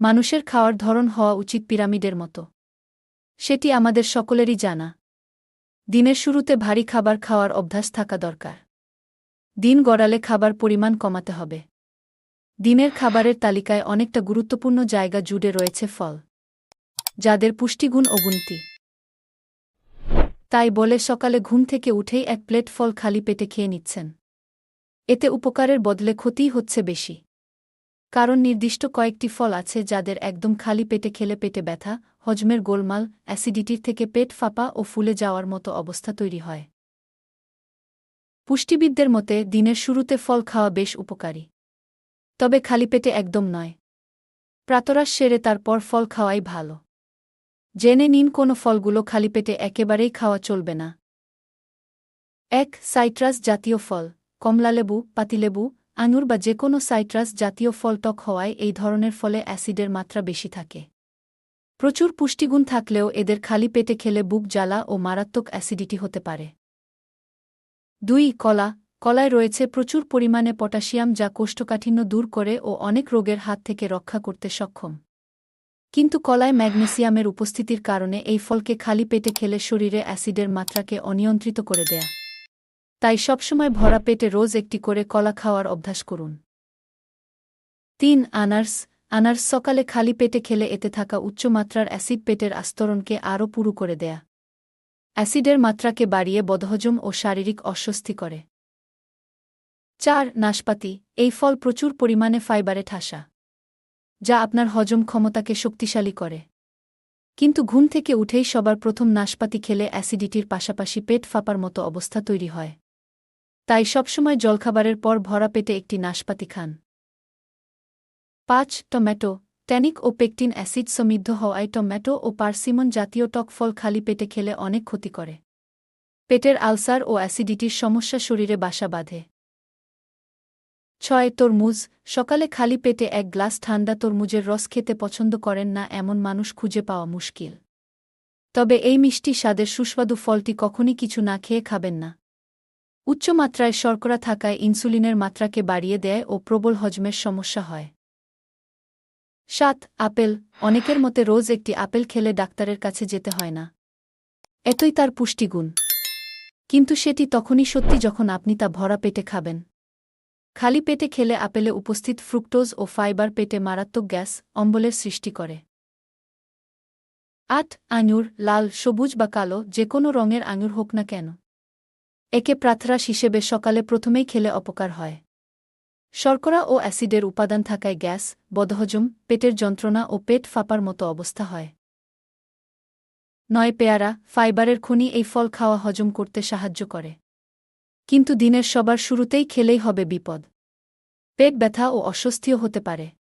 মানুষের খাওয়ার ধরন হওয়া উচিত পিরামিডের মতো। সেটি আমাদের সকলেরই জানা। দিনের শুরুতে ভারী খাবার খাওয়ার অভ্যাস থাকা দরকার। দিন গড়ালে খাবার পরিমাণ কমাতে হবে। দিনের খাবারের তালিকায় অনেকটা গুরুত্বপূর্ণ জায়গা জুড়ে রয়েছে ফল, যাদের পুষ্টিগুণ অগুন্তি তাই বলে সকালে ঘুম থেকে উঠেই এক প্লেট ফল খালি পেটে খেয়ে নিচ্ছেন। এতে উপকারের বদলে ক্ষতিই হচ্ছে বেশি। কারণ নির্দিষ্ট কয়েকটি ফল আছে যাদের একদম খালি পেটে খেলে পেটে ব্যথা, হজমের গোলমাল, অ্যাসিডিটির থেকে পেট ফাঁপা ও ফুলে যাওয়ার মতো অবস্থা তৈরি হয়। পুষ্টিবিদদের মতে, দিনের শুরুতে ফল খাওয়া বেশ উপকারী। তবে খালি পেটে একদম নয়। প্রাতরাশ সেরে তারপর ফল খাওয়াই ভালো। জেনে নিন কোনো ফলগুলো খালি পেটে একেবারেই খাওয়া চলবে না। এক, সাইট্রাস জাতীয় ফল, কমলালেবু, পাতিলেবু আঙুর বা যে কোনো সাইট্রাস জাতীয় ফল টক হওয়ায় এই ধরনের ফলে অ্যাসিডের মাত্রা বেশি থাকে। প্রচুর পুষ্টিগুণ থাকলেও এদের খালি পেটে খেলে বুক জ্বালা ও মারাত্মক অ্যাসিডিটি হতে পারে। দুই, কলা। কলায় রয়েছে প্রচুর পরিমাণে পটাশিয়াম যা কোষ্ঠকাঠিন্য দূর করে ও অনেক রোগের হাত থেকে রক্ষা করতে সক্ষম। কিন্তু কলায় ম্যাগনেসিয়ামের উপস্থিতির কারণে এই ফলকে খালি পেটে খেলে শরীরে অ্যাসিডের মাত্রাকে অনিয়ন্ত্রিত করে দেয়া। তাই সবসময় ভরা পেটে রোজ একটি করে কলা খাওয়ার অভ্যাস করুন। তিন, আনার্স। আনার্স সকালে খালি পেটে খেলে এতে থাকা উচ্চমাত্রার অ্যাসিড পেটের আস্তরণকে আরও পুরু করে দেয়া। অ্যাসিডের মাত্রাকে বাড়িয়ে বদহজম ও শারীরিক অস্বস্তি করে। চার, নাশপাতি। এই ফল প্রচুর পরিমাণে ফাইবারে ঠাসা, যা আপনার হজম ক্ষমতাকে শক্তিশালী করে। কিন্তু ঘুম থেকে উঠেই সবার প্রথম নাশপাতি খেলে অ্যাসিডিটির পাশাপাশি পেট ফাঁপার মতো অবস্থা তৈরি হয়। তাই সবসময় জলখাবারের পর ভরা পেটে একটি নাশপাতি খান। পাঁচ, টমেটো, ট্যানিক ও পেকটিন অ্যাসিড সমৃদ্ধ হওয়ায় টমেটো ও পার্সিমন জাতীয় টক ফল খালি পেটে খেলে অনেক ক্ষতি করে। পেটের আলসার ও অ্যাসিডিটির সমস্যা শরীরে বাসা বাঁধে। ছয়, তরমুজ, সকালে খালি পেটে এক গ্লাস ঠান্ডা তরমুজের রস খেতে পছন্দ করেন না এমন মানুষ খুঁজে পাওয়া মুশকিল। তবে এই মিষ্টি স্বাদের সুস্বাদু ফলটি কখনই কিছু না খেয়ে খাবেন না। উচ্চমাত্রায় শর্করা থাকায় ইনসুলিনের মাত্রাকে বাড়িয়ে দেয় ও প্রবল হজমের সমস্যা হয়। সাত, আপেল। অনেকের মতে রোজ একটি আপেল খেলে ডাক্তারের কাছে যেতে হয় না। এতই তার পুষ্টিগুণ। কিন্তু সেটি তখনই সত্যি যখন আপনি তা ভরা পেটে খাবেন। খালি পেটে খেলে আপেলে উপস্থিত ফ্রুক্টোজ ও ফাইবার পেটে মারাত্মক গ্যাস, অম্বলের সৃষ্টি করে। আট, আঙুর। লাল, সবুজ বা কালো, যে কোনো রঙের আঙুর হোক না কেন। একে প্রাথরাস হিসেবে সকালে প্রথমেই খেলে অপকার হয়। শর্করা ও অ্যাসিডের উপাদান থাকায় গ্যাস, বদহজম, পেটের যন্ত্রণা ও পেট ফাঁপার মতো অবস্থা হয়। নয় পেয়ারা, ফাইবারের খনি এই ফল খাওয়া হজম করতে সাহায্য করে। কিন্তু দিনের সবার শুরুতেই খেলেই হবে বিপদ। পেট ব্যথা ও অস্বস্তিও হতে পারে।